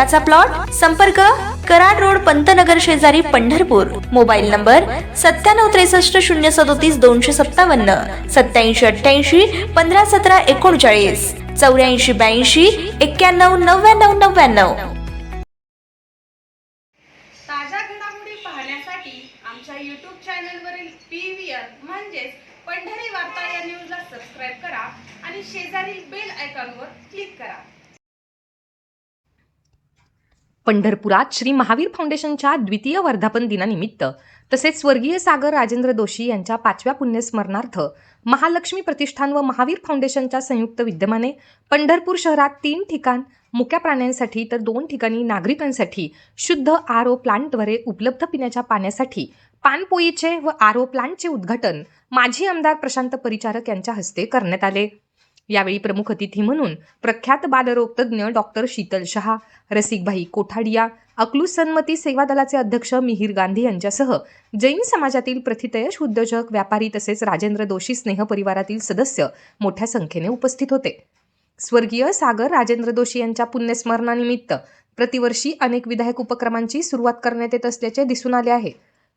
हक्काचा प्लॉट संपर्क कराड रोड पंतनगर शेजारी पंढरपूर. मोबाईल नंबर सत्त्याण्णव त्रेसष्ट शून्य सदोतीस दोनशे सत्तावन्न. सत्याऐंशी अठ्ठ्याऐंशी पंधरा सतरा एकोणचाळीस. चौऱ्याऐंशी ब्याऐंशी एक्क्याण्णव नव्याण्णव नव्याण्णव. ताज्या घडामोडी पाहण्यासाठी आमच्या यूट्यूब चॅनलवरील पी व्ही आर म्हणजेच पंढरी वार्ता या न्यूजला सबस्क्राईब करा आणि शेजारील बेल आयकॉनवर क्लिक करा. पंढरपुरात श्री महावीर फाउंडेशनच्या द्वितीय वर्धापन दिनानिमित्त तसेच स्वर्गीय सागर राजेंद्र दोशी यांच्या पाचव्या पुण्यस्मरणार्थ महालक्ष्मी प्रतिष्ठान व महावीर फाउंडेशनच्या संयुक्त विद्यमाने पंढरपूर शहरात तीन ठिकाण मुक्या प्राण्यांसाठी तर दोन ठिकाणी नागरिकांसाठी शुद्ध आर ओ प्लांटद्वारे उपलब्ध पिण्याच्या पाण्यासाठी पानपोईचे व आर ओ प्लांटचे उद्घाटन माजी आमदार प्रशांत परिचारक यांच्या हस्ते करण्यात आले. यावेळी प्रमुख अतिथी म्हणून प्रख्यात बालरोगतज्ञ डॉक्टर शीतल शहा रसिकभाई कोठाडिया अकलूज सन्मती सेवा दलाचे अध्यक्ष मिहीर गांधी यांच्यासह जैन समाजातील प्रथितयश उद्योजक व्यापारी तसेच राजेंद्र दोषी स्नेह परिवारातील सदस्य मोठ्या संख्येने उपस्थित होते. स्वर्गीय सागर राजेंद्र दोषी यांच्या पुण्यस्मरणानिमित्त प्रतिवर्षी अनेक विधायक उपक्रमांची सुरुवात करण्यात येत असल्याचे दिसून आले आहे.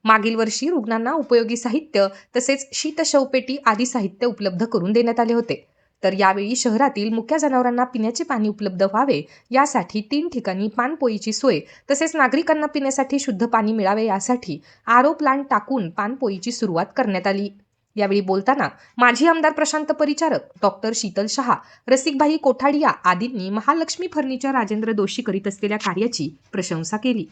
मागील वर्षी रुग्णांना उपयोगी साहित्य तसेच शीतशवपेटी आदी साहित्य उपलब्ध करून देण्यात आले होते. तर यावेळी शहरातील मुख्य जनावरांना पिण्याचे पाणी उपलब्ध व्हावे यासाठी तीन ठिकाणी पानपोईची सोय तसेच नागरिकांना पिण्यासाठी शुद्ध पाणी मिळावे यासाठी आरो प्लांट टाकून पानपोईची सुरुवात करण्यात आली. यावेळी बोलताना माजी आमदार प्रशांत परिचारक डॉक्टर शीतल शहा रसिकभाई कोठाडिया आदींनी महालक्ष्मी फर्निचर राजेंद्र दोषी करीत असलेल्या कार्याची प्रशंसा केली.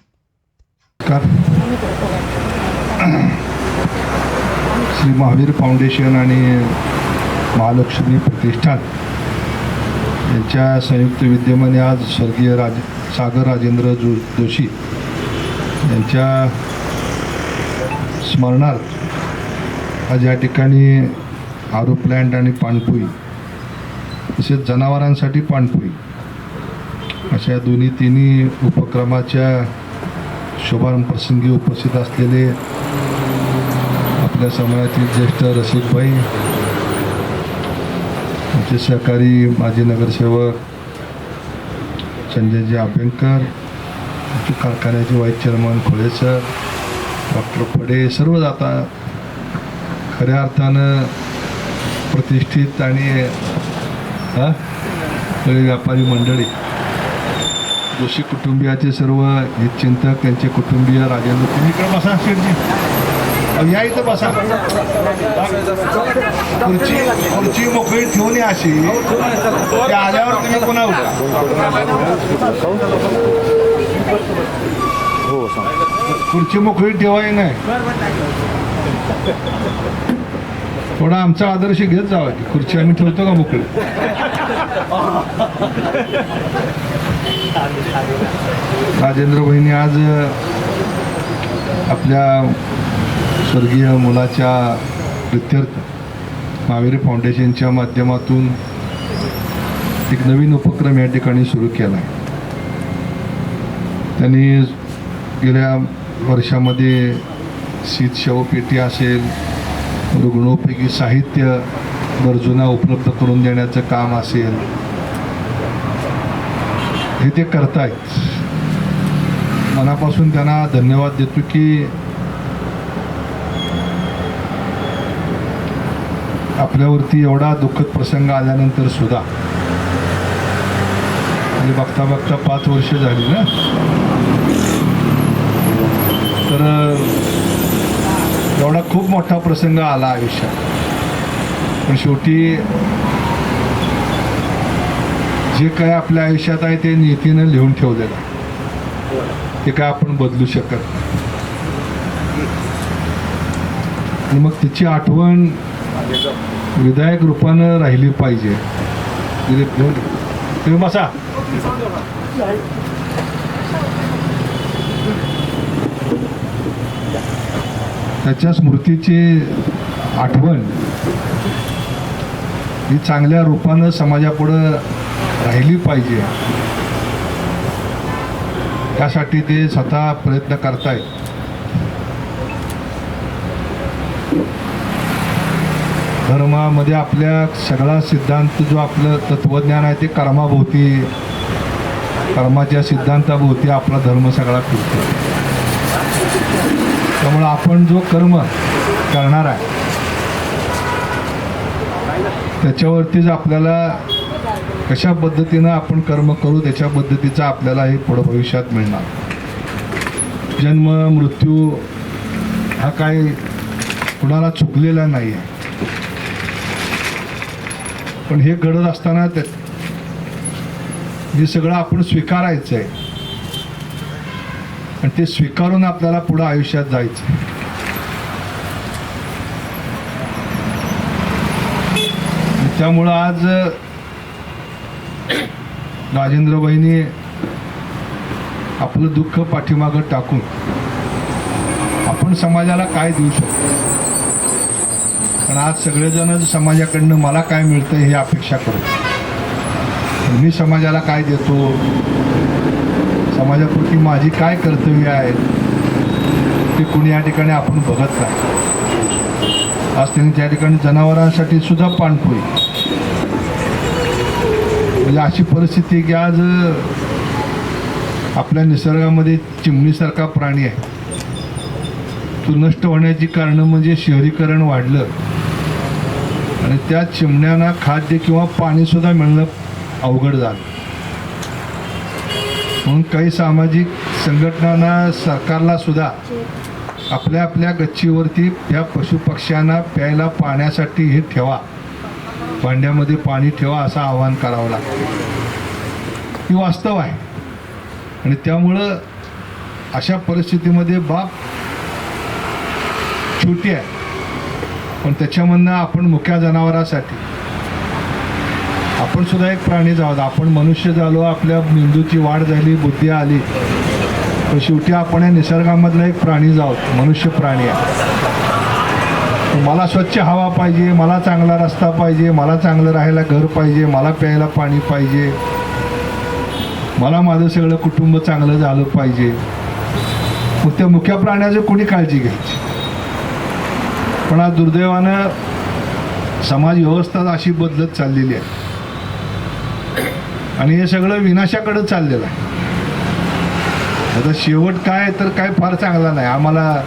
श्री महावीर फाउंडेशन आणि महालक्ष्मी प्रतिष्ठान. यांच्या संयुक्त विद्यमाने आज स्वर्गीय राज सागर राजेंद्र जो जोशी यांच्या स्मरणार्थ आज या ठिकाणी आरो प्लॅन्ट आणि पाणपोई तसेच जनावरांसाठी पाणपोई अशा दोन्ही तिन्ही उपक्रमाच्या शुभारंभप्रसंगी उपस्थित असलेले आपल्या समाजातील ज्येष्ठ रसिकभाई आमचे सहकारी माजी नगरसेवक संजयजी आभ्यंकर आमचे कारखान्याचे vice chairman Khole sir doctor Phade सर्व जाता खऱ्या अर्थानं प्रतिष्ठित आणि व्यापारी मंडळी. जोशी कुटुंबियाचे सर्व हितचिंतक त्यांचे कुटुंबीय राजेंद्र तुम्ही इकडे बसा शेठजी. या इथं बसा. खुर्ची खुर्ची मोकळी ठेवून या अशी. ते आल्यावर तुम्ही पुन्हा उठा. खुर्ची मोकळी ठेवाय नाही. थोडा आमचा आदर्श घेत जावा की खुर्ची आम्ही ठेवतो का मोकळी? राजेंद्र बहिणी आज आपल्या स्वर्गीय मुलाच्या प्रित्यर्थ महावीर फाउंडेशनच्या माध्यमातून एक नवीन उपक्रम या ठिकाणी सुरू केला आहे. त्यांनी गेल्या वर्षामध्ये शीत शवपेटी असेल रुग्णोपयोगी साहित्य गरजूंना उपलब्ध करून देण्याचं काम असेल हे ते करतायत. मनापासून त्यांना धन्यवाद देतो की आपल्यावरती एवढा दुःखद प्रसंग आल्यानंतर सुद्धा. म्हणजे बघता बघता पाच वर्ष झाली ना? तर एवढा खूप मोठा प्रसंग आला आयुष्यात. पण शेवटी जे काय आपल्या आयुष्यात आहे ते नीतीनं लिहून ठेवलेलं आहे. ते काय आपण बदलू शकत नाही. आणि मग तिची आठवण विधायक रूपानं राहिली पाहिजे. तुम्ही बसा त्याच्या स्मृतीची आठवण ही चांगल्या रूपानं समाजापुढं राहिली पाहिजे. त्यासाठी ते स्वतः प्रयत्न करतायत. धर्मामध्ये आपल्या सगळा सिद्धांत जो आपलं तत्वज्ञान आहे ते कर्माभोवती कर्माच्या सिद्धांताभोवती आपला धर्म सगळा फिरतो. त्यामुळं आपण जो कर्म करणार आहे त्याच्यावरतीच आपल्याला कशा पद्धतीनं आपण कर्म करू त्याच्या पद्धतीचं आपल्याला हे पुढं भविष्यात मिळणार. जन्म मृत्यू हा काही कुणाला चुकलेला नाही आहे पण हे घडत असताना ते हे सगळं आपण स्वीकारायचं आहे आणि ते स्वीकारून आपल्याला पुढं आयुष्यात जायचं आहे. त्यामुळं आज राजेंद्रबाईंनी आपलं दुःख पाठीमागं टाकून आपण समाजाला काय देऊ शकतो पण आज सगळेजण समाजाकडनं मला काय मिळतं हे अपेक्षा करतो मी समाजाला काय देतो? समाजाप्रती माझी काय कर्तव्य आहेत? ते कुणी या ठिकाणी आपण बघत नाही. आज त्यांनी त्या ठिकाणी जनावरांसाठी सुद्धा पाणपोई म्हणजे अशी परिस्थिती की आज आपल्या निसर्गामध्ये चिमणीसारखा प्राणी आहे. तो नष्ट होण्याची कारणं म्हणजे शहरीकरण वाढलं. आणि त्या चिमण्यांना खाद्य किंवा पाणीसुद्धा मिळणं अवघड झालं. म्हणून काही सामाजिक संघटनांना सरकारला सुद्धा आपल्या आपल्या गच्चीवरती त्या पशुपक्ष्यांना प्यायला पाण्यासाठी हे ठेवा. भांड्यामध्ये पाणी ठेवा असं आवाहन करावं लागतं. ही वास्तव आहे. आणि त्यामुळं अशा परिस्थितीमध्ये बाप छोटी आहे. पण त्याच्यामधनं आपण मुख्या जनावरासाठी आपण सुद्धा एक प्राणी जाऊ आपण मनुष्य झालो आपल्या मेंदूची वाढ झाली बुद्धी आली पण शेवटी आपण या निसर्गामधला एक प्राणी आहोत मनुष्य प्राणी आहे. मला स्वच्छ हवा पाहिजे मला चांगला रस्ता पाहिजे मला चांगलं राहायला घर पाहिजे मला प्यायला पाणी पाहिजे मला माझं सगळं कुटुंब चांगलं झालं पाहिजे. मग त्या मुख्या प्राण्याचं कोणी काळजी घ्यायची? पण आज दुर्दैवानं समाज व्यवस्था अशी बदलत चाललेली आहे. आणि हे सगळं विनाशाकडं चाललेलं आहे. आता शेवट काय तर काय फार चांगला नाही. आम्हाला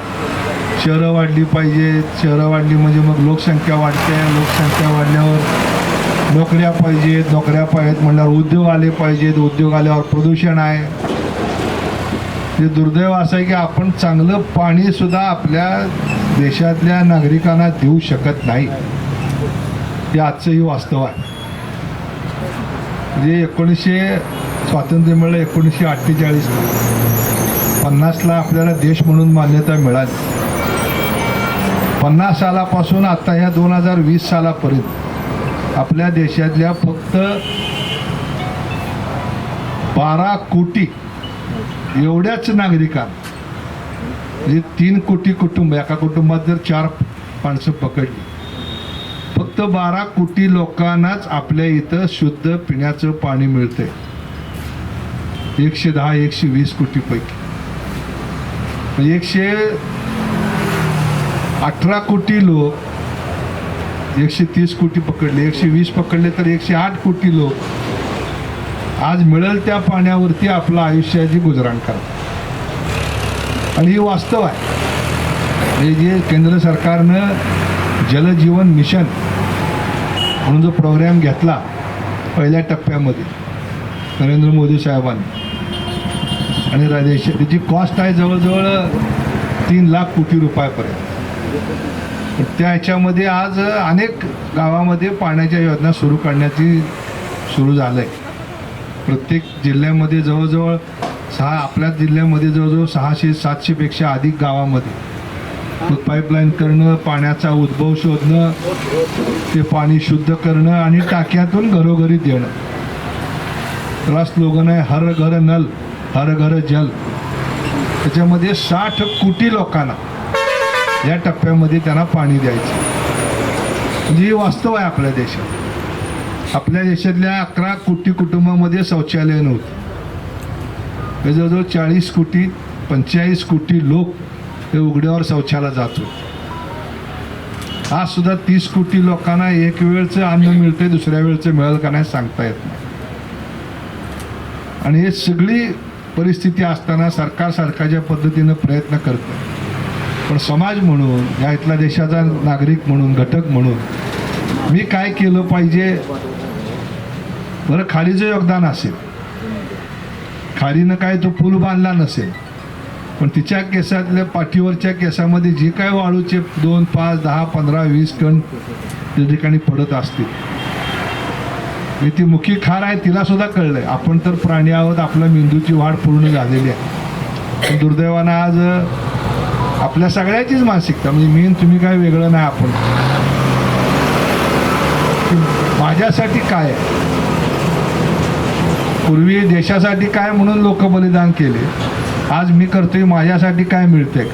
शहरं वाढली पाहिजेत. शहरं वाढली म्हणजे मग लोकसंख्या वाढते. लोकसंख्या वाढल्यावर नोकऱ्या पाहिजेत. नोकऱ्या पाहिजेत म्हणल्यावर उद्योग आले पाहिजेत. उद्योग आल्यावर प्रदूषण आहे. ते दुर्दैव असं आहे की आपण चांगलं पाणीसुद्धा आपल्या देशातल्या नागरिकांना देऊ शकत नाही. हे आजचंही वास्तव आहे. म्हणजे एकोणीसशे स्वातंत्र्य मिळलं एकोणीसशे अठ्ठेचाळीस. पन्नासला आपल्याला देश म्हणून मान्यता मिळाली. पन्नास सालापासून आता ह्या दोन हजार वीस सालापर्यंत आपल्या देशातल्या फक्त बारा कोटी एवढ्याच नागरिकांना म्हणजे तीन कोटी कुटुंब एका कुटुंबात जर चार माणसं पकडली फक्त बारा कोटी लोकांनाच आपल्या इथं शुद्ध पिण्याचं पाणी मिळतंय. एकशे दहा एकशे वीस कोटीपैकी. म्हणजे एकशे अठरा कोटी लोक एकशे तीस कोटी पकडले एकशे वीस पकडले तर एकशे आठ कोटी लोक आज मिळेल त्या पाण्यावरती आपलं आयुष्याची गुजराण करतात. आणि हे वास्तव आहे. हे जे केंद्र सरकारनं जलजीवन मिशन म्हणून जो प्रोग्रॅम घेतला पहिल्या टप्प्यामध्ये नरेंद्र मोदी साहेबांनी. आणि राजेश त्याची कॉस्ट आहे जवळजवळ तीन लाख कोटी रुपयापर्यंत. पण त्या ह्याच्यामध्ये आज अनेक गावामध्ये पाण्याच्या योजना सुरू करण्याची सुरू झालं आहे प्रत्येक जिल्ह्यामध्ये जवळजवळ सहा आपल्या जिल्ह्यामध्ये जवळजवळ सहाशे सातशेपेक्षा अधिक गावामध्ये. पाईपलाईन करणं पाण्याचा उद्भव शोधणं ते पाणी शुद्ध करणं आणि टाक्यातून घरोघरी देणं. त्याला स्लोगन आहे हर घर नल हर घर जल. त्याच्यामध्ये साठ कोटी लोकांना या टप्प्यामध्ये त्यांना पाणी द्यायचं. म्हणजे हे वास्तव आहे आपल्या देशात. आपल्या देशातल्या अकरा कोटी कुटुंबामध्ये शौचालय नव्हतं. हे जवळजवळ चाळीस कोटी पंचेचाळीस कोटी लोक हे उघड्यावर शौचाला जात होते आज सुद्धा तीस कोटी लोकांना एक वेळचं अन्न मिळतंय दुसऱ्या वेळचं मिळेल का नाही सांगता येत नाही. आणि हे सगळी परिस्थिती असताना सरकार सरकारच्या पद्धतीनं प्रयत्न करतं पण समाज म्हणून या इथला देशाचा नागरिक म्हणून घटक म्हणून मी काय केलं पाहिजे? बरं खालीचं योगदान असेल. खारीनं काय तो पूल बांधला नसेल पण तिच्या केसातल्या पाठीवरच्या केसामध्ये जे काय वाळूचे दोन पाच दहा पंधरा वीस टन त्या ठिकाणी पडत असतील. आणि ती मुखी खार आहे तिला सुद्धा कळलंय. आपण तर प्राणी आहोत आपल्या मेंदूची वाढ पूर्ण झालेली आहे. दुर्दैवानं आज आपल्या सगळ्याचीच मानसिकता म्हणजे मेन तुम्ही काय वेगळं नाही आपण. की माझ्यासाठी काय आहे? पूर्वी देशासाठी काय म्हणून लोक बलिदान केले? आज मी करतोय माझ्यासाठी काय मिळते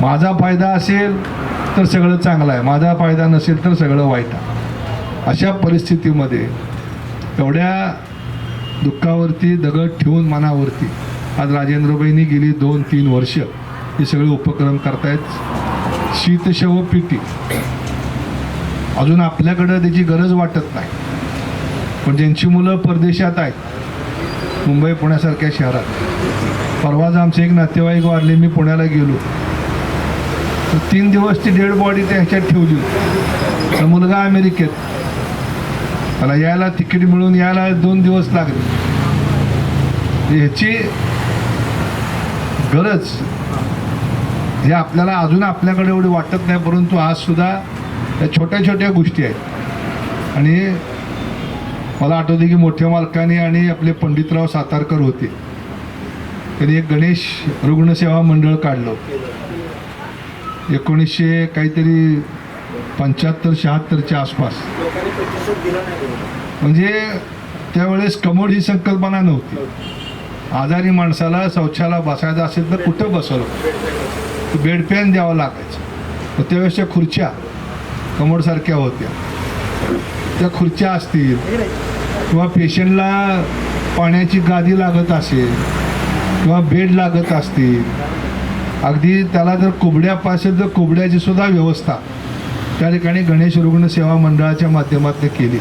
माझा फायदा असेल तर सगळं चांगलं आहे. माझा फायदा नसेल तर सगळं वाईट आहे. अशा परिस्थितीमध्ये एवढ्या दुःखावरती दगड ठेवून मनावरती आज राजेंद्रबाईंनी गेली दोन तीन वर्ष. हे सगळे उपक्रम करतायत. शीतशव पिटी. अजून आपल्याकडं त्याची गरज वाटत नाही. पण ज्यांची मुलं परदेशात आहेत मुंबई पुण्यासारख्या शहरात. परवाच आमचे एक नातेवाईक वारले मी पुण्याला गेलो. तर तीन दिवस ती डेड बॉडी त्या ह्याच्यात ठेवली तर मुलगा अमेरिकेत. त्याला यायला तिकीट मिळून यायला दोन दिवस लागले. ह्याची गरज हे आपल्याला अजून आपल्याकडे एवढी वाटत नाही परंतु आज सुद्धा या छोट्या छोट्या गोष्टी आहेत. आणि मला आठवते की मोठ्या मालकाने आणि आपले पंडितराव सातारकर होते. त्यांनी एक गणेश रुग्णसेवा मंडळ काढलं एकोणीसशे काहीतरी पंच्याहत्तर शहात्तरच्या आसपास. म्हणजे त्यावेळेस कमोड ही संकल्पना नव्हती. आजारी माणसाला शौचाला बसायचं असेल तर कुठं बसवलं बेडपॅन द्यावं लागायचं. त्यावेळेसच्या खुर्च्या कमोडसारख्या होत्या. त्या खुर्च्या असतील. किंवा पेशंटला पाण्याची गादी लागत असेल किंवा बेड लागत असतील अगदी त्याला जर कोबड्या असेल तर कोबड्याची सुद्धा व्यवस्था त्या ठिकाणी गणेश रुग्ण सेवा मंडळाच्या माध्यमातून केली.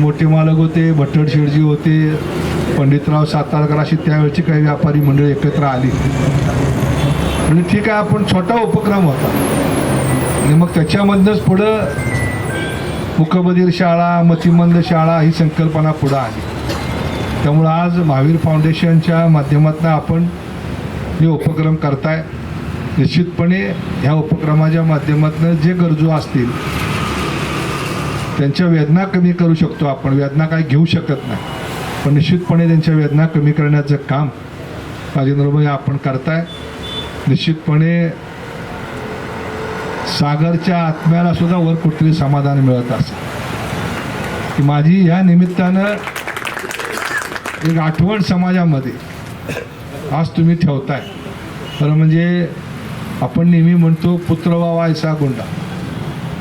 मोठे मालक होते भट्टड शेडजी होते पंडितराव सातारकर अशी त्यावेळची काही व्यापारी मंडळ एकत्र आली. म्हणजे ठीक आहे आपण छोटा उपक्रम होता. आणि मग त्याच्यामधनंच पुढं मुकबधीर शाळा मतिमंद शाळा ही संकल्पना पुढं आली. त्यामुळं आज महावीर फाउंडेशनच्या माध्यमातून आपण हे उपक्रम करताय. निश्चितपणे ह्या उपक्रमाच्या माध्यमातून जे गरजू असतील त्यांच्या वेदना कमी करू शकतो आपण. वेदना काय घेऊ शकत नाही. पण निश्चितपणे त्यांच्या वेदना कमी करण्याचं काम राजेंद्रभाई आपण करताय. निश्चितपणे सागरच्या आत्म्याला सुद्धा वर कुठतरी समाधान मिळत असं की माझी ह्या निमित्तानं एक आठवण समाजामध्ये आज तुम्ही ठेवताय. खरं म्हणजे आपण नेहमी म्हणतो पुत्र ऐसा गुंडा.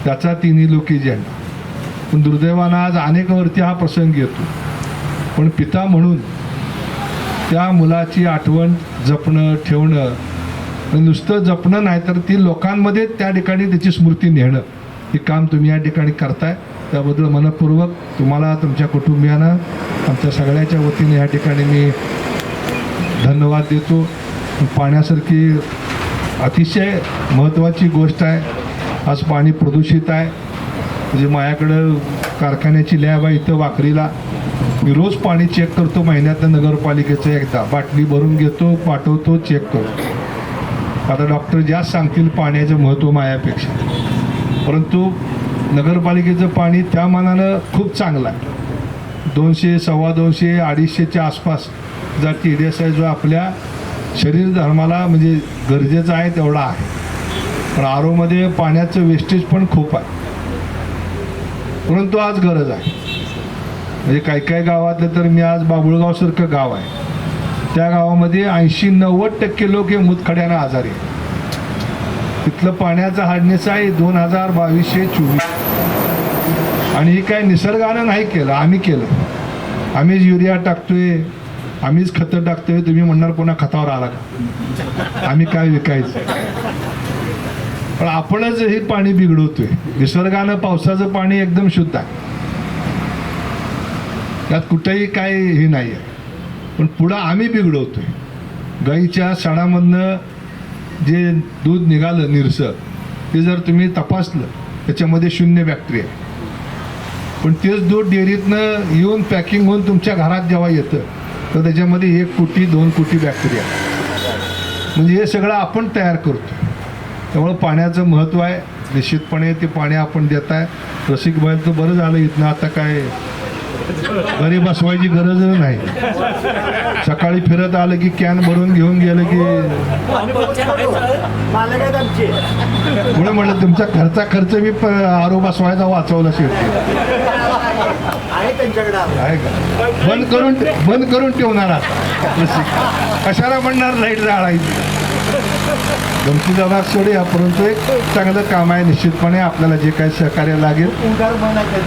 त्याचा तिन्ही लोकी झेंडा. पण दुर्दैवानं आज अनेकवरती हा प्रसंग येतो. पण पिता म्हणून त्या मुलाची आठवण जपणं ठेवणं नुसतं जपणं नाही तर ती लोकांमध्ये त्या ठिकाणी त्याची स्मृती नेणं. हे काम तुम्ही या ठिकाणी करताय. त्याबद्दल मनपूर्वक तुम्हाला तुमच्या कुटुंबियांना आमच्या सगळ्याच्या वतीने या ठिकाणी मी धन्यवाद देतो. पाण्यासारखी अतिशय महत्त्वाची गोष्ट आहे. आज पाणी प्रदूषित आहे. म्हणजे माझ्याकडं कारखान्याची लॅब आहे इथं वाकरीला. मी रोज पाणी चेक करतो. महिन्यातनं नगरपालिकेचं एकदा. बाटली भरून घेतो पाठवतो चेक करतो. आता डॉक्टर जास्त सांगतील पाण्याचं महत्त्व मायापेक्षा परंतु नगरपालिकेचं पाणी त्या मानानं खूप चांगलं आहे. दोनशे सव्वा दोनशे अडीचशेच्या आसपास जर टी डी एस आहे जो आपल्या शरीर धर्माला म्हणजे गरजेचा आहे तेवढा आहे. पण आरोमध्ये पाण्याचं वेस्टेज पण खूप आहे. परंतु आज गरज आहे. म्हणजे काही काही गावातलं तर मी आज बाबुळगावसारखं गाव आहे. त्या गावामध्ये ऐंशी नव्वद टक्के लोक हे मुतखड्यानं आजारी तिथलं इथलं पाण्याचा हाडणीचं आहे दोन हजार बावीसशे चोवीस. आणि हे काय निसर्गानं नाही केलं आम्ही केलं. आम्हीच युरिया टाकतोय आम्हीच खतं टाकतोय तुम्ही म्हणणार पुन्हा खतावर आला का? आम्ही काय विकायचं? पण आपणच हे पाणी बिघडवतोय. निसर्गानं पावसाचं पाणी एकदम शुद्ध आहे. त्यात कुठेही काय हे नाही आहे पण पुढं आम्ही बिघडवतोय. गाईच्या सणामधनं जे दूध निघालं निरसं ते जर तुम्ही तपासलं त्याच्यामध्ये शून्य बॅक्टेरिया पण तेच दूध डेअरीतनं येऊन पॅकिंग होऊन तुमच्या घरात जेव्हा येतं तर त्याच्यामध्ये एक कोटी दोन कोटी बॅक्टेरिया म्हणजे हे सगळं आपण तयार करतो त्यामुळं पाण्याचं महत्त्व आहे. निश्चितपणे ते पाणी आपण देत आहे रसिक बैल तर बरं झालं इथनं आता काय घरी बसवायची गरज नाही. सकाळी फिरत आलं की कॅन भरून घेऊन गेलं की पुढे म्हटलं तुमचा खर्चा खर्च मी आरो बसवायचा वाचवला शेवटी. आहे का? बंद करून बंद करून ठेवणार कशाला म्हणणार लाइट जाळायची? गमती जरा सोडूया परंतु एक चांगलं काम आहे. निश्चितपणे आपल्याला जे काही सहकार्य लागेल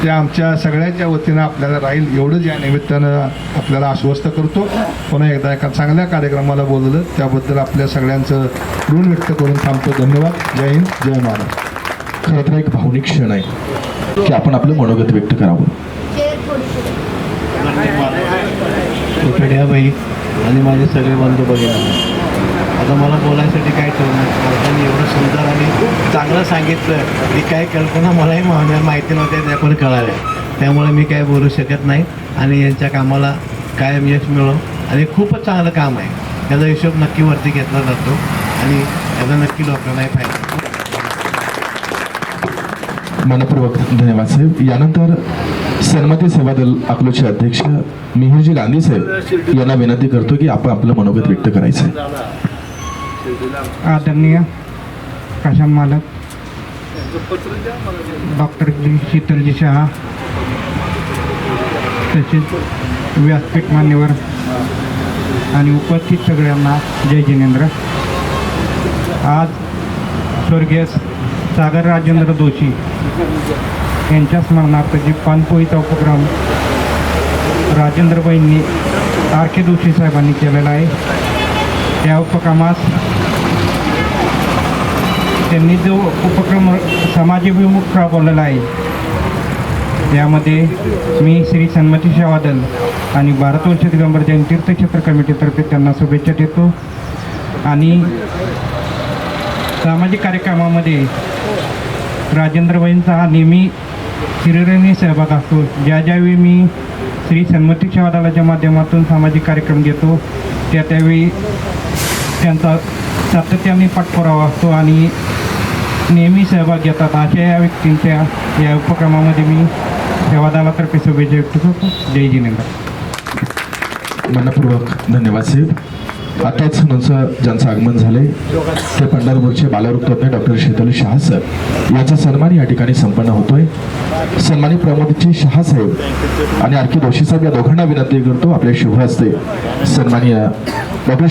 ते आमच्या सगळ्यांच्या वतीनं आपल्याला राहील. एवढंच या निमित्तानं आपल्याला आश्वस्त करतो. पुन्हा एकदा एका चांगल्या कार्यक्रमाला बोलवलं. त्याबद्दल आपल्या सगळ्यांचं ऋण व्यक्त करून थांबतो. धन्यवाद. जय हिंद जय महाराष्ट्र. खरं तर एक भावनिक क्षण आहे की आपण आपलं मनोगत व्यक्त करावं. बाई आणि माझे सगळे बंधू भगिनी. आता मला बोलायसाठी काय ठेवणार? त्यांनी एवढं सुंदर आणि चांगलं सांगितलं की काय कल्पना मलाही माहिती नव्हत्या त्या पण कळाल्या त्यामुळे मी काय बोलू शकत नाही आणि यांच्या कामाला कायम यश मिळो. आणि खूपच चांगलं काम आहे. त्याचा हिशोब नक्की वरती घेतला जातो. आणि त्याचा नक्की लोकांनाही फायदा मनपूर्वक धन्यवाद साहेब. यानंतर सन्मती सेवा दल अकलूचे अध्यक्ष मिहिरजी गांधी साहेब यांना विनंती करतो की आपण आपलं मनोगत व्यक्त करायचं आहे. आदरणीय प्रशांत मालक डॉक्टर जी शीतलजी शहा तसेच व्यासपीठ मान्यवर आणि उपस्थित सगळ्यांना जय जिनेंद्र. आज स्वर्गीय सागर राजेंद्र जोशी यांच्या स्मरणार्थ जी पानपोईचा उपक्रम राजेंद्रबाईंनी आर के जोशी साहेबांनी केलेला आहे. त्या उपक्रमास त्यांनी जो उपक्रम समाजाभिमुख राबवलेला आहे यामध्ये मी श्री सन्मती सेवा आणि भारत दिगंबर जैन तीर्थक्षेत्र कमिटीतर्फे त्यांना शुभेच्छा देतो. आणि सामाजिक कार्यक्रमामध्ये राजेंद्रबाईंचा हा नेहमी हिरिरीने सहभाग असतो. ज्या ज्यावेळी मी श्री सन्मती सेवा माध्यमातून सामाजिक कार्यक्रम घेतो त्या त्यावेळी त्यांचा सातत्याने पाठपुरावा असतो आणि नेहमी सहभाग घेतात. अशा या व्यक्तींच्या या उपक्रमामध्ये मी सेवादालातर्फे शुभेच्छा व्यक्त करतो. जय जिनेंद्र. मनपूर्वक धन्यवाद साहेब. आताच नंतर ज्यांचं आगमन झाले ते पंढरपूरचे बालवृत्तज्ञ डॉक्टर शीतल शहा सर यांचा सन्मान या ठिकाणी संपन्न होतोय. सन्मानित प्रमोदजी शहा साहेब आणि आर के दोशी साहेब या दोघांना विनंती करतो आपल्या शुभ असते सन्माननीय डॉक्टर